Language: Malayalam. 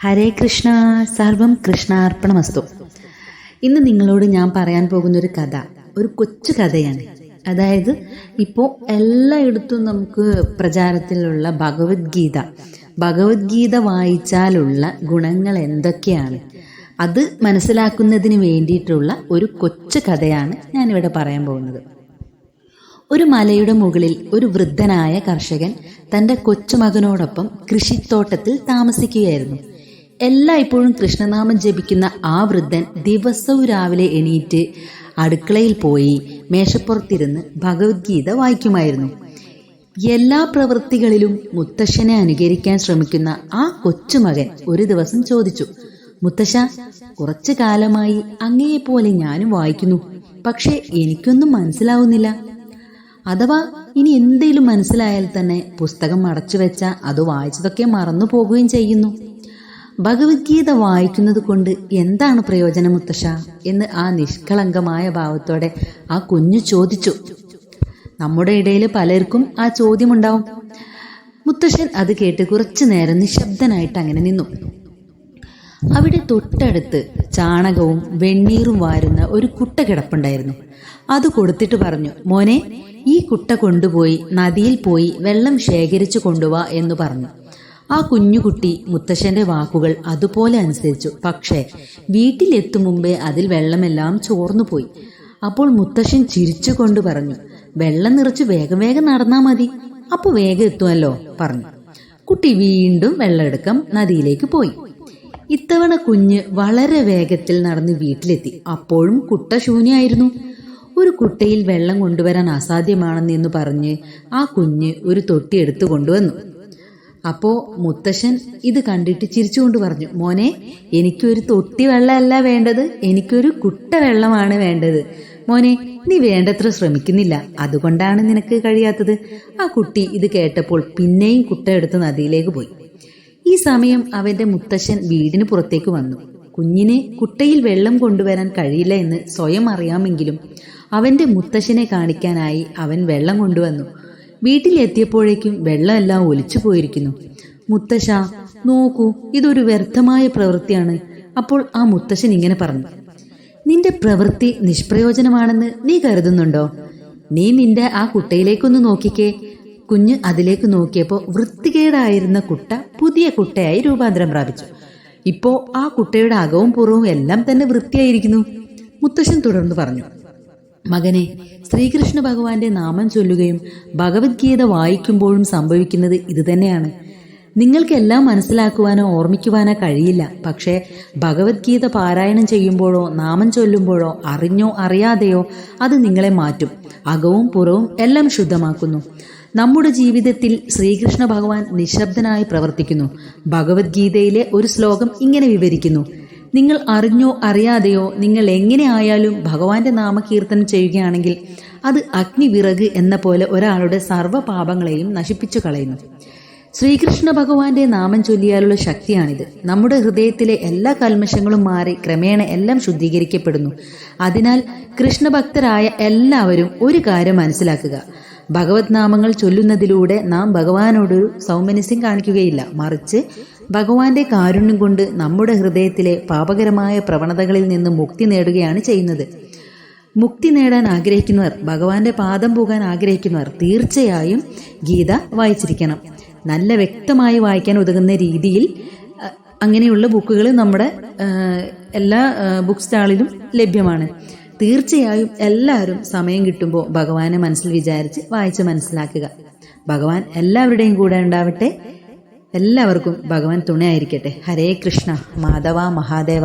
ഹരേ കൃഷ്ണ സർവം കൃഷ്ണാർപ്പണമസ്തു. ഇന്ന് നിങ്ങളോട് ഞാൻ പറയാൻ പോകുന്ന ഒരു കഥ ഒരു കൊച്ചു കഥയാണ്. അതായത് ഇപ്പോൾ എല്ലായിടത്തും നമുക്ക് പ്രചാരത്തിലുള്ള ഭഗവത്ഗീത. ഭഗവത്ഗീത വായിച്ചാലുള്ള ഗുണങ്ങൾ എന്തൊക്കെയാണ്? അത് മനസ്സിലാക്കുന്നതിന് വേണ്ടിയിട്ടുള്ള ഒരു കൊച്ചു കഥയാണ് ഞാനിവിടെ പറയാൻ പോകുന്നത്. ഒരു മലയുടെ മുകളിൽ ഒരു വൃദ്ധനായ കർഷകൻ തന്റെ കൊച്ചുമകനോടൊപ്പം കൃഷിത്തോട്ടത്തിൽ താമസിക്കുകയായിരുന്നു. എല്ലായ്പ്പോഴും കൃഷ്ണനാമം ജപിക്കുന്ന ആ വൃദ്ധൻ ദിവസവും രാവിലെ എണീറ്റ് അടുക്കളയിൽ പോയി മേശപ്പുറത്തിരുന്ന് ഭഗവത്ഗീത വായിക്കുമായിരുന്നു. എല്ലാ പ്രവൃത്തികളിലും മുത്തശ്ശനെ അനുകരിക്കാൻ ശ്രമിക്കുന്ന ആ കൊച്ചുമകൻ ഒരു ദിവസം ചോദിച്ചു മുത്തശ്ശ കുറച്ചു കാലമായി അങ്ങയെപ്പോലെ ഞാനും വായിക്കുന്നു. പക്ഷെ എനിക്കൊന്നും മനസ്സിലാവുന്നില്ല. അഥവാ ഇനി എന്തേലും മനസ്സിലായാൽ തന്നെ പുസ്തകം അടച്ചു വെച്ച അത് വായിച്ചതൊക്കെ മറന്നു പോകുകയും ചെയ്യുന്നു. ഭഗവത്ഗീത വായിക്കുന്നത് കൊണ്ട് എന്താണ് പ്രയോജനം മുത്തശ്ശ? എന്ന് ആ നിഷ്കളങ്കമായ ഭാവത്തോടെ ആ കുഞ്ഞു ചോദിച്ചു. നമ്മുടെ ഇടയിൽ പലർക്കും ആ ചോദ്യമുണ്ടാവും. മുത്തശ്ശൻ അത് കേട്ട് കുറച്ചു നേരം നിശബ്ദനായിട്ട് അങ്ങനെ നിന്നു. അവിടെ തൊട്ടടുത്ത് ചാണകവും വെണ്ണീറും വാരുന്ന ഒരു കുട്ട കിടപ്പുണ്ടായിരുന്നു. അത് കൊടുത്തിട്ട് പറഞ്ഞു മോനെ ഈ കുട്ട കൊണ്ടുപോയി നദിയിൽ പോയി വെള്ളം ശേഖരിച്ചു കൊണ്ടുവാ എന്ന് പറഞ്ഞു. ആ കുഞ്ഞുകുട്ടി മുത്തശ്ശന്റെ വാക്കുകൾ അതുപോലെ അനുസരിച്ചു. പക്ഷേ വീട്ടിലെത്തും മുമ്പേ അതിൽ വെള്ളമെല്ലാം ചോർന്നു പോയി. അപ്പോൾ മുത്തശ്ശൻ ചിരിച്ചുകൊണ്ട് പറഞ്ഞു വെള്ളം നിറച്ച് വേഗം വേഗം നടന്നാ മതി. അപ്പോൾ വേഗം എത്തുമല്ലോ പറഞ്ഞു. കുട്ടി വീണ്ടും വെള്ളം വെള്ളമെടുക്കം നദിയിലേക്ക് പോയി. ഇത്തവണ കുഞ്ഞ് വളരെ വേഗത്തിൽ നടന്ന് വീട്ടിലെത്തി. അപ്പോഴും കുട്ട ശൂന്യായിരുന്നു. ഒരു കുട്ടയിൽ വെള്ളം കൊണ്ടുവരാൻ അസാധ്യമാണെന്ന് പറഞ്ഞ് ആ കുഞ്ഞ് ഒരു തൊട്ടി എടുത്തു കൊണ്ടുവന്നു. അപ്പോ മുത്തശ്ശൻ ഇത് കണ്ടിട്ട് ചിരിച്ചുകൊണ്ട് പറഞ്ഞു മോനെ എനിക്കൊരു തൊട്ടി വെള്ളമല്ല വേണ്ടത്. എനിക്കൊരു കുട്ട വെള്ളമാണ് വേണ്ടത്. മോനെ നീ വേണ്ടത്ര ശ്രമിക്കുന്നില്ല. അതുകൊണ്ടാണ് നിനക്ക് കഴിയാത്തത്. ആ കുട്ടി ഇത് കേട്ടപ്പോൾ പിന്നെയും കുട്ട എടുത്ത് നദിയിലേക്ക് പോയി. ഈ സമയം അവന്റെ മുത്തശ്ശൻ വീടിന് പുറത്തേക്ക് വന്നു. കുഞ്ഞിനെ കുട്ടയിൽ വെള്ളം കൊണ്ടുവരാൻ കഴിയില്ല എന്ന് സ്വയം അറിയാമെങ്കിലും അവന്റെ മുത്തശ്ശനെ കാണിക്കാനായി അവൻ വെള്ളം കൊണ്ടുവന്നു. വീട്ടിലെത്തിയപ്പോഴേക്കും വെള്ളമെല്ലാം ഒലിച്ചു പോയിരിക്കുന്നു. മുത്തശ്ശ നോക്കൂ ഇതൊരു വ്യർത്ഥമായ പ്രവൃത്തിയാണ്. അപ്പോൾ ആ മുത്തശ്ശൻ ഇങ്ങനെ പറഞ്ഞു. നിന്റെ പ്രവൃത്തി നിഷ്പ്രയോജനമാണെന്ന് നീ കരുതുന്നുണ്ടോ? നീ നിന്റെ ആ കുട്ടയിലേക്കൊന്ന് നോക്കിക്കേ. കുഞ്ഞ് അതിലേക്ക് നോക്കിയപ്പോൾ വൃത്തികേടായിരുന്ന കുട്ട പുതിയ കുട്ടയായി രൂപാന്തരം പ്രാപിച്ചു. ഇപ്പോ ആ കുട്ടയുടെ അകവും പുറവും എല്ലാം തന്നെ വൃത്തിയായിരിക്കുന്നു. മുത്തശ്ശൻ തുടർന്ന് പറഞ്ഞു മകനെ ശ്രീകൃഷ്ണ ഭഗവാന്റെ നാമം ചൊല്ലുകയും ഭഗവത്ഗീത വായിക്കുമ്പോഴും സംഭവിക്കുന്നത് ഇതുതന്നെയാണ് നിങ്ങൾക്കെല്ലാം മനസ്സിലാക്കുവാനോ ഓർമ്മിക്കുവാനോ കഴിയില്ല. പക്ഷേ ഭഗവത്ഗീത പാരായണം ചെയ്യുമ്പോഴോ നാമം ചൊല്ലുമ്പോഴോ അറിഞ്ഞോ അറിയാതെയോ അത് നിങ്ങളെ മാറ്റും. അകവും പുറവും എല്ലാം ശുദ്ധമാക്കുന്നു. നമ്മുടെ ജീവിതത്തിൽ ശ്രീകൃഷ്ണ ഭഗവാൻ നിശബ്ദനായി പ്രവർത്തിക്കുന്നു. ഭഗവത്ഗീതയിലെ ഒരു ശ്ലോകം ഇങ്ങനെ വിവരിക്കുന്നു. നിങ്ങൾ അറിഞ്ഞോ അറിയാതെയോ നിങ്ങൾ എങ്ങനെ ആയാലും ഭഗവാന്റെ നാമകീർത്തനം ചെയ്യുകയാണെങ്കിൽ അത് അഗ്നിവിറക് എന്ന പോലെ ഒരാളുടെ സർവ പാപങ്ങളെയും നശിപ്പിച്ചു കളയുന്നു. ശ്രീകൃഷ്ണ ഭഗവാന്റെ നാമം ചൊല്ലിയാലുള്ള ശക്തിയാണിത്. നമ്മുടെ ഹൃദയത്തിലെ എല്ലാ കൽമശങ്ങളും മാറി ക്രമേണ എല്ലാം ശുദ്ധീകരിക്കപ്പെടുന്നു. അതിനാൽ കൃഷ്ണഭക്തരായ എല്ലാവരും ഒരു കാര്യം മനസ്സിലാക്കുക. ഭഗവത് നാമങ്ങൾ ചൊല്ലുന്നതിലൂടെ നാം ഭഗവാനോടൊരു സൗമനസ്യം കാണിക്കുകയില്ല. മറിച്ച് ഭഗവാന്റെ കാരുണ്യം കൊണ്ട് നമ്മുടെ ഹൃദയത്തിലെ പാപകരമായ പ്രവണതകളിൽ നിന്ന് മുക്തി നേടുകയാണ് ചെയ്യുന്നത്. മുക്തി നേടാൻ ആഗ്രഹിക്കുന്നവർ ഭഗവാന്റെ പാദം പോകാൻ ആഗ്രഹിക്കുന്നവർ തീർച്ചയായും ഗീത വായിച്ചിരിക്കണം. നല്ല വ്യക്തമായി വായിക്കാൻ ഉതകുന്ന രീതിയിൽ അങ്ങനെയുള്ള ബുക്കുകൾ നമ്മുടെ എല്ലാ ബുക്ക് സ്റ്റാളിലും ലഭ്യമാണ്. തീർച്ചയായും എല്ലാവരും സമയം കിട്ടുമ്പോൾ ഭഗവാനെ മനസ്സിൽ വിചാരിച്ച് വായിച്ച് മനസ്സിലാക്കുക. ഭഗവാൻ എല്ലാവരുടെയും കൂടെ ഉണ്ടാവട്ടെ. എല്ലാവർക്കും ഭഗവാൻ തുണയായിരിക്കട്ടെ. ഹരേ കൃഷ്ണ മാധവ മഹാദേവ.